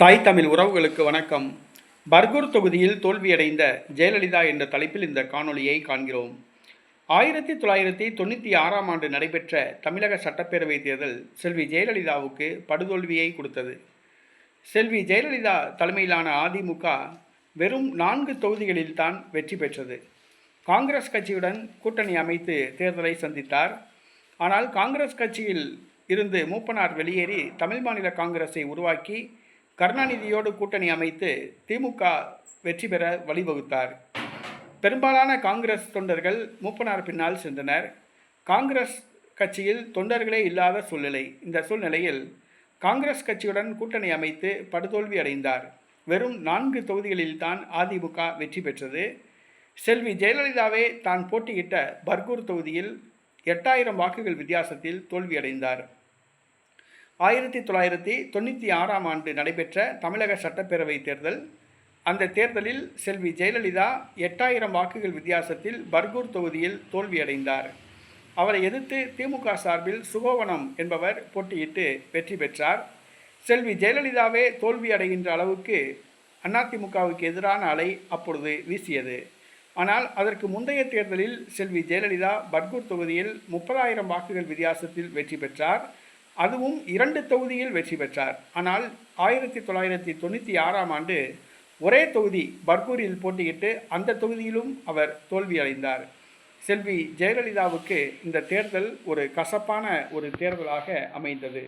தாய் தமிழ் உறவுகளுக்கு வணக்கம். பர்கூர் தொகுதியில் தோல்வியடைந்த ஜெயலலிதா என்ற தலைப்பில் இந்த காணொளியை காண்கிறோம். ஆயிரத்தி தொள்ளாயிரத்தி தொண்ணூற்றி ஆறாம் ஆண்டு நடைபெற்ற தமிழக சட்டப்பேரவை தேர்தல் செல்வி ஜெயலலிதாவுக்கு படுதோல்வியை கொடுத்தது. செல்வி ஜெயலலிதா தலைமையிலான அதிமுக வெறும் நான்கு தொகுதிகளில் தான் வெற்றி பெற்றது. காங்கிரஸ் கட்சியுடன் கூட்டணி அமைத்து தேர்தலை சந்தித்தார். ஆனால் காங்கிரஸ் கட்சியில் இருந்து மூப்பனார் வெளியேறி தமிழ் மாநில காங்கிரஸை உருவாக்கி கருணாநிதியோடு கூட்டணி அமைத்து திமுக வெற்றி பெற வழிவகுத்தார். பெரும்பாலான காங்கிரஸ் தொண்டர்கள் மூப்பனார் பின்னால் சென்றனர். காங்கிரஸ் கட்சியில் தொண்டர்களே இல்லாத சூழ்நிலை. இந்த சூழ்நிலையில் காங்கிரஸ் கட்சியுடன் கூட்டணி அமைத்து படுதோல்வி அடைந்தார். வெறும் நான்கு தொகுதிகளில்தான் அதிமுக வெற்றி பெற்றது. செல்வி ஜெயலலிதாவே தான் போட்டியிட்ட பர்கூர் தொகுதியில் எட்டாயிரம் வாக்குகள் வித்தியாசத்தில் தோல்வியடைந்தார். ஆயிரத்தி தொள்ளாயிரத்தி தொண்ணூற்றி ஆறாம் ஆண்டு நடைபெற்ற தமிழக சட்டப்பேரவை தேர்தல். அந்த தேர்தலில் செல்வி ஜெயலலிதா எட்டாயிரம் வாக்குகள் வித்தியாசத்தில் பர்கூர் தொகுதியில் தோல்வியடைந்தார். அவரை எதிர்த்து திமுக சார்பில் சுகோவனம் என்பவர் போட்டியிட்டு வெற்றி பெற்றார். செல்வி ஜெயலலிதாவே தோல்வி அடைகின்ற அளவுக்கு அதிமுகவுக்கு எதிரான அலை அப்பொழுது வீசியது. ஆனால் அதற்கு முந்தைய தேர்தலில் செல்வி ஜெயலலிதா பர்கூர் தொகுதியில் முப்பதாயிரம் வாக்குகள் வித்தியாசத்தில் வெற்றி பெற்றார். அதுவும் இரண்டு தொகுதியில் வெற்றி பெற்றார். ஆனால் ஆயிரத்தி தொள்ளாயிரத்தி தொண்ணூற்றி ஆறாம் ஆண்டு ஒரே தொகுதி பர்கூரில் போட்டியிட்டு அந்த தொகுதியிலும் அவர் தோல்வியடைந்தார் செல்வி ஜெயலலிதாவுக்கு இந்த தேர்தல் ஒரு கசப்பான ஒரு தேர்தலாக அமைந்தது.